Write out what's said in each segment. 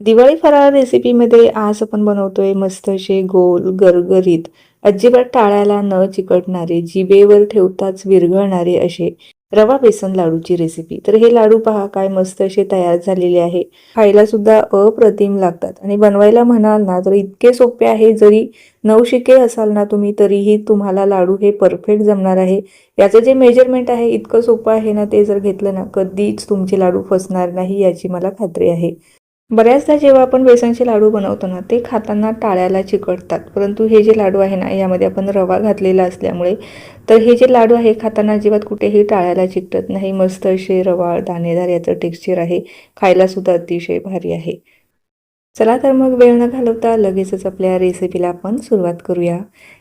दिवाळी फराळ रेसिपीमध्ये आज आपण बनवतोय मस्त असे गोल गरगरीत अजिबात टाळ्याला न चिकटणारे जिबेवर ठेवताच विरघळणारे असे रवा बेसन लाडूची रेसिपी तर हे लाडू पहा काय मस्त असे तयार झालेले आहे. खायला सुद्धा अप्रतिम लागतात. आणि बनवायला म्हणाल ना तर इतके सोपे आहे जरी नवशिके असाल ना तुम्ही तरीही तुम्हाला लाडू हे परफेक्ट जमणार आहे. याचं जे मेजरमेंट आहे इतकं सोपं आहे ना ते जर घेतलं ना कधीच तुमचे लाडू फसणार नाही याची मला खात्री आहे. बऱ्याचदा जेव्हा आपण बेसनचे लाडू बनवतो ना ते खाताना टाळ्याला चिकटतात. परंतु हे जे लाडू आहे ना यामध्ये आपण रवा घातलेला असल्यामुळे तर हे जे लाडू आहे खाताना अजिबात कुठेही टाळ्याला चिकटत नाही. मस्त असे रवा दाणेदार याचं टेक्स्चर आहे. खायला सुद्धा अतिशय भारी आहे. चला तर मग वेळ न घालवता लगेचच आपल्या रेसिपीला आपण सुरुवात करूया.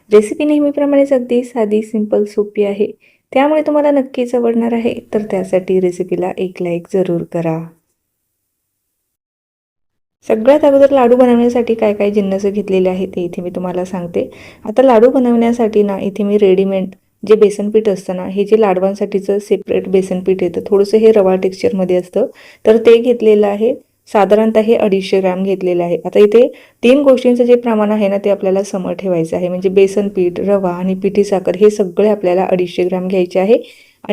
रेसिपी नेहमीप्रमाणेच अगदी साधी सिंपल सोपी आहे. त्यामुळे तुम्हाला नक्कीच आवडणार आहे. तर त्यासाठी रेसिपीला एक लाईक जरूर करा. सगळ्यात अगोदर लाडू बनवण्यासाठी काय काय जिन्नस घेतलेले आहे ते इथे मी तुम्हाला सांगते. आता लाडू बनवण्यासाठी ना इथे मी रेडीमेड जे बेसन पीठ असतं ना हे जे लाडवांसाठीचं सेपरेट बेसन पीठ येतं थोडंसं हे रवा टेक्स्चरमध्ये असतं. तर ते घेतलेलं आहे. साधारणतः हे अडीचशे ग्रॅम घेतलेलं आहे. आता इथे तीन गोष्टींचं जे प्रमाण आहे ना ते आपल्याला समोर ठेवायचं आहे. म्हणजे बेसन पीठ रवा आणि पिठी साखर हे सगळे आपल्याला अडीचशे ग्रॅम घ्यायचे आहे.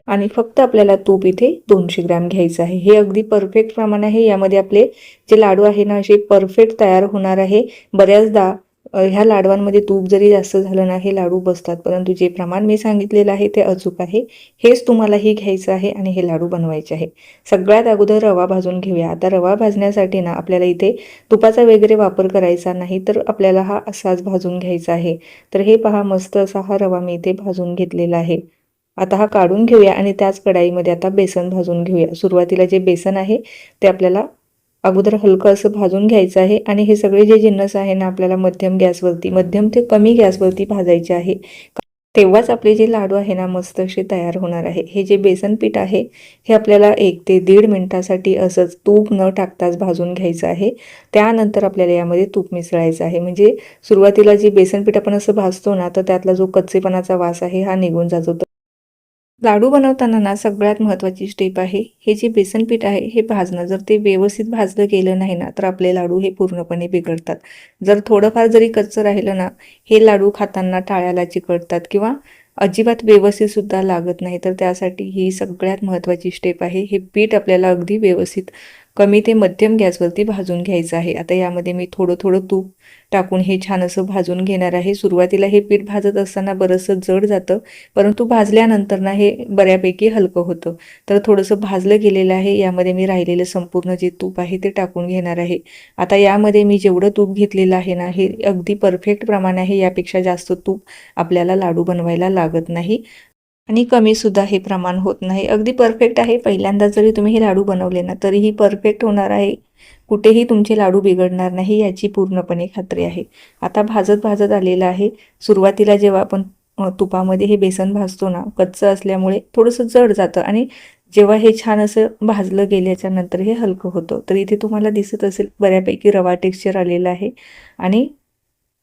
आणि फक्त आपल्याला तूप इथे दोनशे ग्रॅम घ्यायचं आहे. हे अगदी परफेक्ट प्रमाण आहे. यामध्ये आपले जे लाडू आहे ना असे परफेक्ट तयार होणार आहे. बऱ्याचदा ह्या लाडवांमध्ये तूप जरी जास्त झालं ना हे लाडू बसतात. परंतु जे प्रमाण मी सांगितलेलं आहे ते अचूक आहे. हेच तुम्हालाही घ्यायचं आहे आणि हे लाडू बनवायचे आहे. सगळ्यात अगोदर रवा भाजून घेऊया. आता रवा भाजण्यासाठी ना आपल्याला इथे तुपाचा वगैरे वापर करायचा नाही तर आपल्याला हा असाच भाजून घ्यायचा आहे. तर हे पहा मस्त असा हा रवा मी इथे भाजून घेतलेला आहे. आता हा काढून घेऊया आणि त्याच कढाईमध्ये आता बेसन भाजून घेऊया. सुरुवातीला जे बेसन आहे ते आपल्याला अगोदर हलकं असं भाजून घ्यायचं आहे आणि हे सगळे जे जिन्नस आहे ना आपल्याला मध्यम गॅसवरती मध्यम ते कमी गॅसवरती भाजायचे आहे. तेव्हाच आपले जे लाडू आहे ना मस्त असे तयार होणार आहे. हे जे बेसन पीठ आहे हे आपल्याला एक ते दीड मिनटासाठी असंच तूप न टाकताच भाजून घ्यायचं आहे. त्यानंतर आपल्याला यामध्ये तूप मिसळायचं आहे. म्हणजे सुरुवातीला जे बेसन पीठ आपण असं भाजतो ना तर त्यातला जो कच्चेपणाचा वास आहे हा निघून जातो. लाडू बनवताना ना सगळ्यात महत्त्वाची स्टेप आहे हे जे बेसन पीठ आहे हे भाजणं. जर ते व्यवस्थित भाजलं गेलं नाही ना तर आपले लाडू हे पूर्णपणे बिघडतात. जर थोडंफार जरी कच्चं राहिलं ना हे लाडू खाताना टाळ्याला चिकटतात किंवा अजिबात व्यवस्थितसुद्धा लागत नाही तर त्यासाठी ही सगळ्यात महत्त्वाची स्टेप आहे. हे पीठ आपल्याला अगदी व्यवस्थित कमी ते मध्यम गॅसवरती भाजून घ्यायचं आहे. आता यामध्ये मी थोडं थोडं तूप टाकून हे छान असं भाजून घेणार आहे. सुरुवातीला हे पीठ भाजत असताना बरंचसं जड जातं परंतु भाजल्यानंतर ना हे बऱ्यापैकी हलकं होतं. तर थोडंसं भाजलं गेलेलं आहे. यामध्ये मी राहिलेलं संपूर्ण जे तूप आहे ते टाकून घेणार आहे. आता यामध्ये मी जेवढं तूप घेतलेलं आहे ना हे अगदी परफेक्ट प्रमाण आहे. यापेक्षा जास्त तूप आपल्याला लाडू बनवायला लागत नाही. आणि कमीसुद्धा हे प्रमाण होत नाही. अगदी परफेक्ट आहे. पहिल्यांदा जरी तुम्ही हे लाडू बनवले ना तरीही परफेक्ट होणार आहे. कुठेही तुमचे लाडू बिघडणार नाही याची पूर्णपणे खात्री आहे. आता भाजत भाजत आलेलं आहे. सुरुवातीला जेव्हा आपण तुपामध्ये हे बेसन भाजतो ना कच्चं असल्यामुळे थोडंसं जड जातं आणि जेव्हा हे छान असं भाजलं गेल्याच्यानंतर हे हलकं होतं. तर इथे तुम्हाला दिसत असेल बऱ्यापैकी रवा टेक्स्चर आलेलं आहे. आणि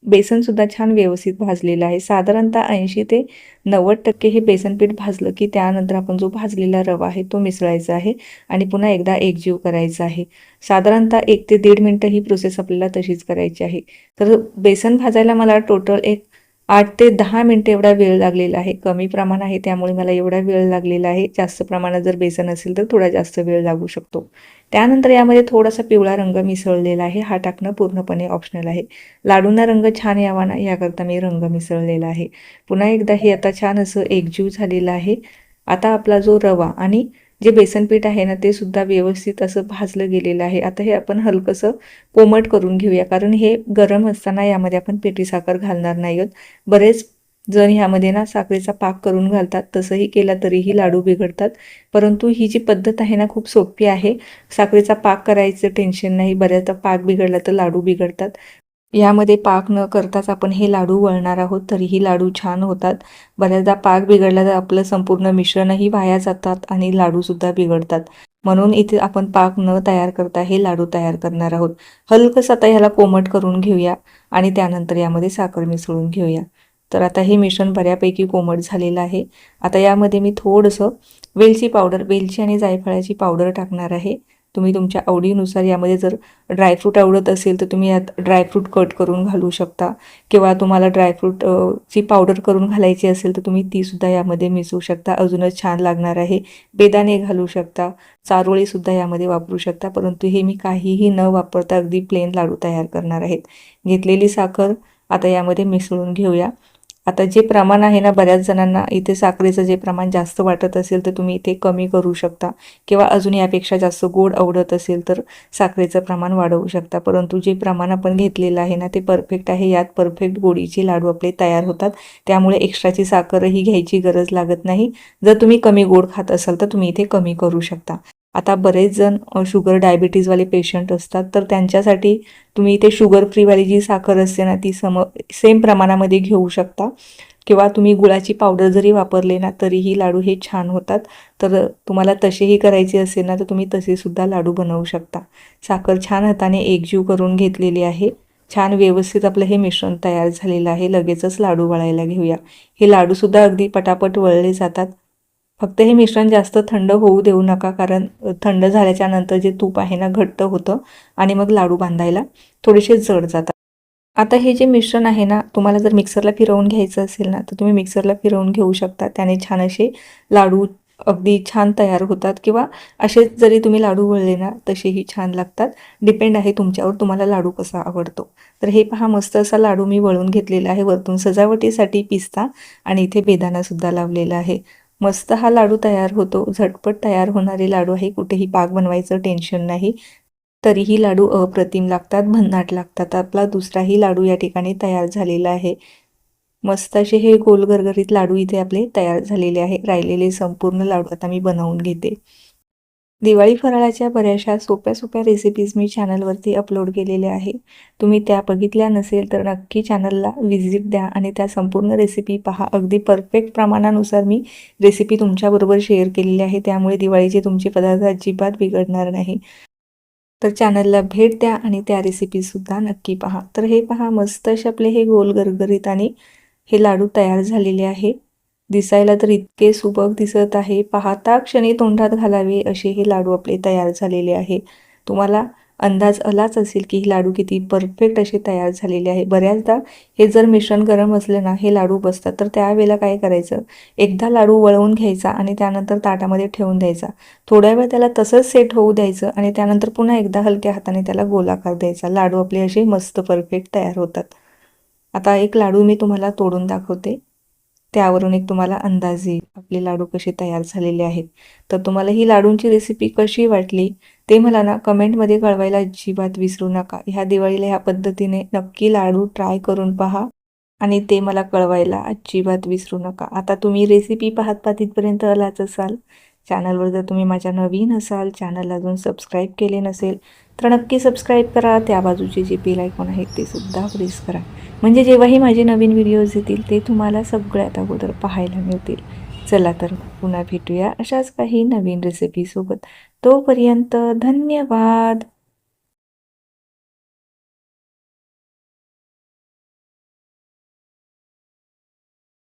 बेसनसुद्धा छान व्यवस्थित भाजलेलं आहे. साधारणतः ऐंशी ते नव्वद टक्के हे बेसनपीठ भाजलं की त्यानंतर आपण जो भाजलेला रवा आहे तो मिसळायचा आहे आणि पुन्हा एकदा एकजीव करायचा आहे. साधारणतः एक ते दीड मिनटं ही प्रोसेस आपल्याला तशीच करायची आहे. तर बेसन भाजायला मला टोटल एक आठ ते दहा मिनटं एवढा वेळ लागलेला आहे. कमी प्रमाण आहे त्यामुळे मला एवढा वेळ लागलेला आहे. जास्त प्रमाणात जर बेसन असेल तर थोडा जास्त वेळ लागू शकतो. त्यानंतर यामध्ये थोडासा पिवळा रंग मिसळलेला आहे. हा टाकणं पूर्णपणे ऑप्शनल आहे. लाडूंना रंग छान यावा ना याकरता मी रंग मिसळलेला आहे. पुन्हा एकदा हे आता छान असं एकजीव झालेलं आहे. आता आपला जो रवा आणि जे बेसन पीठ आहे ना ते सुद्धा व्यवस्थित असं भाजलं गेलेलं आहे. आता हे आपण हलकंसं कोमट करून घेऊया कारण हे गरम असताना यामध्ये आपण पेटी साखर घालणार नाही आहोत. बरेच जण ह्यामध्ये ना साखरेचा पाक करून घालतात तसंही केला तरीही लाडू बिघडतात. परंतु ही जी पद्धत आहे ना खूप सोपी आहे. साखरेचा पाक करायचं टेन्शन नाही बऱ्याचदा पाक बिघडला तर लाडू बिघडतात. यामध्ये पाक न करताच आपण हे लाडू वळणार आहोत तरीही लाडू छान होतात. बऱ्याचदा पाक बिघडला तर आपलं संपूर्ण मिश्रणही वाया जातात आणि लाडूसुद्धा बिघडतात. म्हणून इथे आपण पाक न तयार करता हे लाडू तयार करणार आहोत. हलकंच आता ह्याला कोमट करून घेऊया आणि त्यानंतर यामध्ये साखर मिसळून घेऊया. तर आता हे मिश्रण बऱ्यापैकी कोमट झालेलं आहे. आता यामध्ये मी थोडंसं वेलची पावडर वेलची आणि जायफळाची पावडर टाकणार आहे. तुम्ही तुमच्या आवडीनुसार यामध्ये जर ड्रायफ्रूट आवडत असेल तर तुम्ही यात ड्रायफ्रूट कट करून घालू शकता. किंवा तुम्हाला ड्रायफ्रूट ची पावडर करून घालायची असेल तर तुम्ही तीसुद्धा यामध्ये मिसळू शकता. अजूनच छान लागणार आहे. बेदाणे घालू शकता. चारोळीसुद्धा यामध्ये वापरू शकता. परंतु हे मी काहीही न वापरता अगदी प्लेन लाडू तयार करणार आहेत घेतलेली साखर आता यामध्ये मिसळून घेऊया. आता जे प्रमाण आहे ना बऱ्याच जणांना इथे साखरेचं जे प्रमाण जास्त वाटत असेल तर तुम्ही इथे कमी करू शकता. किंवा अजून यापेक्षा जास्त गोड आवडत असेल तर साखरेचं प्रमाण वाढवू शकता. परंतु जे प्रमाण आपण घेतलेलं आहे ना ते परफेक्ट आहे. यात परफेक्ट गोडीचे लाडू आपले तयार होतात. त्यामुळे एक्स्ट्राची साखरही घ्यायची गरज लागत नाही. जर तुम्ही कमी गोड खात असाल तर तुम्ही इथे कमी करू शकता. आता बरेच जण शुगर डायबिटीजवाले पेशंट असतात तर त्यांच्यासाठी तुम्ही इथे शुगर फ्रीवाली जी साखर असते ना ती सम सेम प्रमाणामध्ये घेऊ शकता. किंवा तुम्ही गुळाची पावडर जरी वापरले ना तरीही लाडू हे छान होतात. तर तुम्हाला तसेही करायचे असेल ना तर तुम्ही तसेसुद्धा लाडू बनवू शकता. साखर छान हाताने एकजीव करून घेतलेली आहे. छान व्यवस्थित आपलं हे मिश्रण तयार झालेलं आहे. लगेचच लाडू वळायला घेऊया. हे लाडूसुद्धा अगदी पटापट वळले जातात. फक्त हे मिश्रण जास्त थंड होऊ देऊ नका कारण थंड झाल्याच्यानंतर जे तूप आहे ना घट्ट होतं आणि मग लाडू बांधायला थोडेसे जड जातात. आता हे जे मिश्रण आहे ना तुम्हाला जर मिक्सरला फिरवून घ्यायचं असेल ना तर तुम्ही मिक्सरला फिरवून घेऊ शकता. त्याने छान असे लाडू अगदी छान तयार होतात किंवा असेच जरी तुम्ही लाडू वळले ना तसेही छान लागतात. डिपेंड आहे तुमच्यावर तुम्हाला लाडू कसा आवडतो. तर हे पहा मस्त असा लाडू मी वळून घेतलेला आहे. वरतून सजावटीसाठी पिस्ता आणि इथे बेदानासुद्धा लावलेला आहे. मस्त हा लाडू तयार होतो. झटपट तयार होणारे लाडू आहे. कुठेही पाक बनवायचं टेन्शन नाही. तरीही लाडू अप्रतिम लागतात भन्नाट लागतात. आपला दुसराही लाडू या ठिकाणी तयार झालेला आहे. मस्त असे हे गोल गरगरीत लाडू इथे आपले तयार झालेले आहे. राहिलेले संपूर्ण लाडू आता मी बनवून घेते. दिवाळी फराळाच्या बऱ्याचशा सोप्या सोप्या रेसिपीज मी चॅनलवरती अपलोड केलेल्या आहे. तुम्ही त्या बघितल्या नसेल तर नक्की चॅनलला व्हिजिट द्या आणि त्या संपूर्ण रेसिपी पहा. अगदी परफेक्ट प्रमाणानुसार मी रेसिपी तुमच्याबरोबर शेअर केलेली आहे. त्यामुळे दिवाळीचे तुमचे पदार्थ अजिबात बिघडणार नाही. तर चॅनलला भेट द्या आणि त्या रेसिपीसुद्धा नक्की पहा. तर हे पहा मस्त असे आपले हे गोल गरगरीत आणि हे लाडू तयार झालेले आहे. दिसायला तर इतके सुबक दिसत आहे. पाहता क्षणी तोंडात घालावे असे हे लाडू आपले तयार झालेले आहे. तुम्हाला अंदाज आलाच असेल की हे लाडू किती परफेक्ट असे तयार झालेले आहे. बऱ्याचदा हे जर मिश्रण गरम असलं ना हे लाडू बसतात. तर त्यावेळेला काय करायचं? एकदा लाडू वळवून घ्यायचा आणि त्यानंतर ताटामध्ये ठेवून द्यायचा. थोड्या वेळ त्याला तसंच सेट होऊ द्यायचं आणि त्यानंतर पुन्हा एकदा हलक्या हाताने त्याला गोलाकार द्यायचा. लाडू आपले असे मस्त परफेक्ट तयार होतात. आता एक लाडू मी तुम्हाला तोडून दाखवते. त्यावरून एक तुम्हाला अंदाज येईल आपले लाडू कसे तयार झालेले आहेत. तर तुम्हाला ही लाडूंची रेसिपी कशी वाटली ते मला ना कमेंटमध्ये कळवायला अजिबात विसरू नका. ह्या दिवाळीला ह्या पद्धतीने नक्की लाडू ट्राय करून पहा आणि ते मला कळवायला अजिबात विसरू नका. आता तुम्ही रेसिपी पाहत पाहत इथपर्यंत आलाच असाल चॅनलवर जर तुम्ही माझ्या नवीन असाल चॅनल अजून सबस्क्राईब केले नसेल तर नक्की सबस्क्राईब करा. त्या बाजूचे जे बेल आयकॉन आहेत ते सुद्धा प्रेस करा. म्हणजे जेव्हाही माझे नवीन व्हिडिओज येतील ते तुम्हाला सगळ्यात अगोदर पाहायला मिळतील. चला तर पुन्हा भेटूया अशाच काही नवीन रेसिपीसोबत तोपर्यंत धन्यवाद!